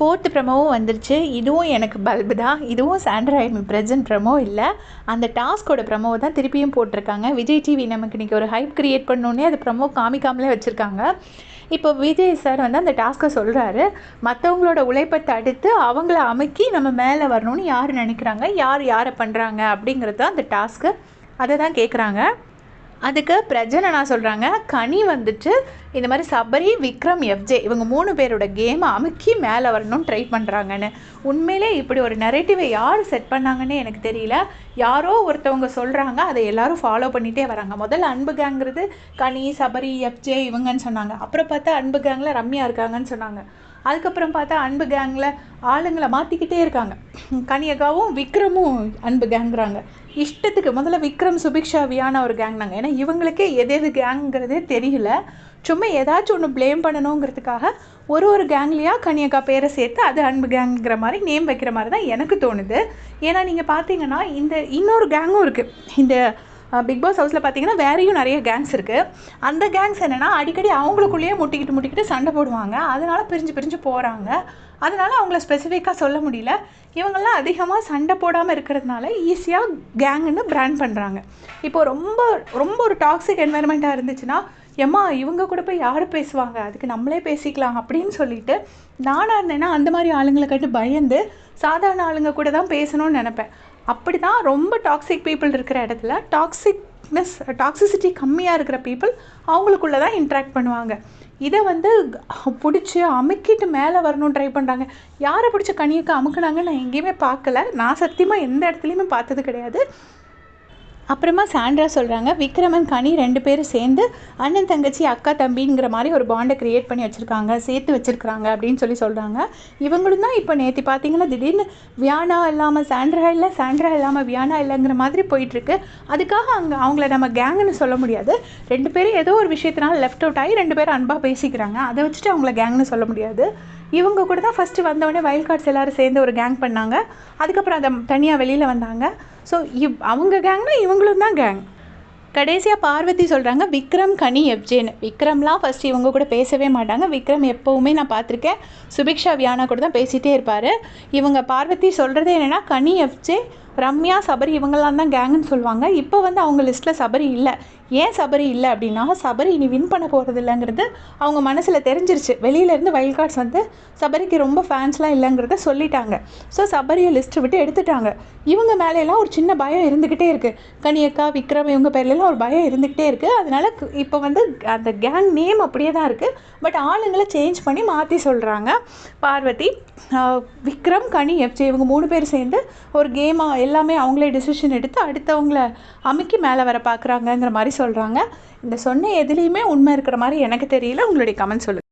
Fourth ப்ரமோவும் வந்துருச்சு. இதுவும் எனக்கு பல்பு தான். இதுவும் சாண்ட்ராய்ட் ப்ரெசன்ட் ப்ரமோ இல்லை. அந்த டாஸ்கோட ப்ரமோவை தான் திருப்பியும் போட்டிருக்காங்க. விஜய் டிவி நமக்கு இன்றைக்கி ஒரு ஹைப் க்ரியேட் பண்ணோன்னே அது ப்ரமோ காமிக்காமலே வச்சுருக்காங்க. இப்போ விஜய் சார் வந்து அந்த டாஸ்க்கை சொல்கிறாரு மற்றவங்களோட உழைப்பை தடுத்து அவங்கள அமைக்கி நம்ம மேலே வரணும்னு யார் நினைக்கிறாங்க? யார் யாரை பண்ணுறாங்க அப்படிங்கிறது தான் அந்த டாஸ்க்கு அதை தான் கேட்குறாங்க அதுக்கு பிரஜனனா சொல்கிறாங்க கனி வந்துட்டு இந்த மாதிரி சபரி விக்ரம் எஃப்ஜே இவங்க மூணு பேரோட கேமை அமுக்கி மேலே வரணும்னு ட்ரை பண்ணுறாங்கன்னு உண்மையிலே இப்படி ஒரு நெரேட்டிவை யார் செட் பண்ணாங்கன்னு எனக்கு தெரியல. யாரோ ஒருத்தவங்க சொல்கிறாங்க அதை எல்லாரும் ஃபாலோ பண்ணிகிட்டே வராங்க. முதல்ல அன்பு கேங்கிறது கனி சபரி எஃப்ஜே இவங்கன்னு சொன்னாங்க. அப்புறம் பார்த்தா அன்பு கேங்கில் ரம்யா இருக்காங்கன்னு சொன்னாங்க. அதுக்கப்புறம் பார்த்தா அன்பு கேங்கில் ஆளுங்களை மாற்றிக்கிட்டே இருக்காங்க. கனியகாவும் விக்ரமும் அன்பு கேங்கிறாங்க இஷ்டத்துக்கு முதல்ல விக்ரம் சுபிக்ஷா வியான ஒரு கேங் நாங்கள் ஏன்னா இவங்களுக்கே எது எது கேங்கிறதே தெரியல. சும்மா ஏதாச்சும் ஒன்று ப்ளேம் பண்ணணுங்கிறதுக்காக ஒரு ஒரு கேங்லேயா கனியக்கா பேரை சேர்த்து அது அன்பு கேங்குங்கிற மாதிரி நேம் வைக்கிற மாதிரி தான் எனக்கு தோணுது. ஏன்னா நீங்கள் பார்த்தீங்கன்னா இந்த இன்னொரு கேங்கும் இருக்குது இந்த பிக் பாஸ் ஹவுஸில் பார்த்தீங்கன்னா வேறையும் நிறைய கேங்ஸ் இருக்குது அந்த கேங்ஸ் என்னென்னா அடிக்கடி அவங்களுக்குள்ளேயே முட்டிக்கிட்டு முட்டிக்கிட்டு சண்டை போடுவாங்க. அதனால் பிரிஞ்சு பிரிஞ்சு போகிறாங்க அதனால் அவங்கள ஸ்பெசிஃபிக்காக சொல்ல முடியல. இவங்கெல்லாம் அதிகமாக சண்டை போடாமல் இருக்கிறதுனால ஈஸியாக கேங்குன்னு பிராண்ட் பண்ணுறாங்க இப்போ ரொம்ப ரொம்ப ஒரு டாக்ஸிக் என்வரன்மெண்ட்டாக இருந்துச்சுன்னா ஏம்மா இவங்க கூட போய் யார் பேசுவாங்க? அதுக்கு நம்மளே பேசிக்கலாம் அப்படின்னு சொல்லிட்டு நானாக இருந்தேன்னா அந்த மாதிரி ஆளுங்களை கண்டு பயந்து சாதாரண ஆளுங்க கூட தான் பேசணும்னு நினப்பேன். அப்படி தான் ரொம்ப டாக்ஸிக் பீப்புள் இருக்கிற இடத்துல டாக்ஸிக்னஸ் டாக்ஸிசிட்டி கம்மியாக இருக்கிற பீப்புள் அவங்களுக்குள்ளே தான் இன்ட்ராக்ட் பண்ணுவாங்க. இதை வந்து பிடிச்சி அமுக்கிட்டு மேலே வரணும்னு ட்ரை பண்ணுறாங்க யாரை பிடிச்ச கனியுக்கு அமுக்குனாங்கன்னு நான் எங்கேயுமே பார்க்கல. நான் சத்தியமாக எந்த இடத்துலையுமே பார்த்தது கிடையாது. அப்புறமா சாண்ட்ரா சொல்கிறாங்க விக்ரமன் கனி ரெண்டு பேரும் சேர்ந்து அண்ணன் தங்கச்சி அக்கா தம்பிங்கிற மாதிரி ஒரு பாண்டை க்ரியேட் பண்ணி வச்சுருக்காங்க சேர்த்து வச்சுருக்காங்க அப்படின்னு சொல்லி சொல்கிறாங்க இவங்களும் தான் இப்போ நேற்று பார்த்தீங்கன்னா திடீர்னு வியானா இல்லாமல் சாண்ட்ரா இல்லை சாண்ட்ரா இல்லாமல் வியானா இல்லைங்கிற மாதிரி போயிட்டுருக்கு. அதுக்காக அங்கே அவங்கள நம்ம கேங்குன்னு சொல்ல முடியாது. ரெண்டு பேரும் ஏதோ ஒரு விஷயத்தினால லெஃப்ட் அவுட் ஆகி ரெண்டு பேரும் அன்பாக பேசிக்கிறாங்க. அதை வச்சுட்டு அவங்கள கேங்னு சொல்ல முடியாது. இவங்க கூட தான் ஃபஸ்ட்டு வந்தவொடனே வைல்ட் கார்ட்ஸ் எல்லோரும் சேர்ந்து ஒரு கேங் பண்ணாங்க. அதுக்கப்புறம் அதை தனியாக வெளியில் வந்தாங்க. ஸோ இவ் அவங்க கேங்னா இவங்களும் தான் கேங் கடைசியாக பார்வதி சொல்கிறாங்க விக்ரம் கனி எஃப்ஜேன்னு விக்ரம்லாம் ஃபஸ்ட் இவங்க கூட பேசவே மாட்டாங்க. விக்ரம் எப்போவுமே நான் பார்த்துருக்கேன். சுபிக்ஷா வியானா கூட தான் பேசிகிட்டே இருப்பார். இவங்க பார்வதி சொல்கிறது என்னென்னா கனி எஃப்ஜே ரம்யா சபரி இவங்கெல்லாம் தான் கேங்குன்னு சொல்லுவாங்க. இப்போ வந்து அவங்க லிஸ்ட்டில் சபரி இல்லை. ஏன் சபரி இல்லை அப்படின்னா சபரி இனி வின் பண்ண போகிறது இல்லைங்கிறது அவங்க மனசில் தெரிஞ்சிருச்சு. வெளியிலேருந்து வைல்ட் கார்ட்ஸ் வந்து சபரிக்கு ரொம்ப ஃபேன்ஸ்லாம் இல்லைங்கிறத சொல்லிட்டாங்க. ஸோ சபரியை லிஸ்ட்டு விட்டு எடுத்துட்டாங்க. இவங்க மேலேலாம் ஒரு சின்ன பயம் இருந்துக்கிட்டே இருக்குது கனியக்கா விக்ரம் இவங்க பேர்லலாம் ஒரு பயம் இருந்துக்கிட்டே இருக்குது அதனால் இப்போ வந்து அந்த கேங் நேம் அப்படியே தான் இருக்குது பட் ஆளுங்களை சேஞ்ச் பண்ணி மாற்றி சொல்கிறாங்க பார்வதி விக்ரம் கனி எஃப்ஜே இவங்க மூணு பேர் சேர்ந்து ஒரு கேமாக எல்லாமே அவங்களே டிசிஷன் எடுத்து அடுத்தவங்கள அமுக்கி மேலே வர பார்க்குறாங்கங்கிற மாதிரி சொல்கிறாங்க இந்த சொன்ன எதுலேயுமே உண்மை இருக்கிற மாதிரி எனக்கு தெரியல. உங்களுடைய கமெண்ட் சொல்லுங்கள்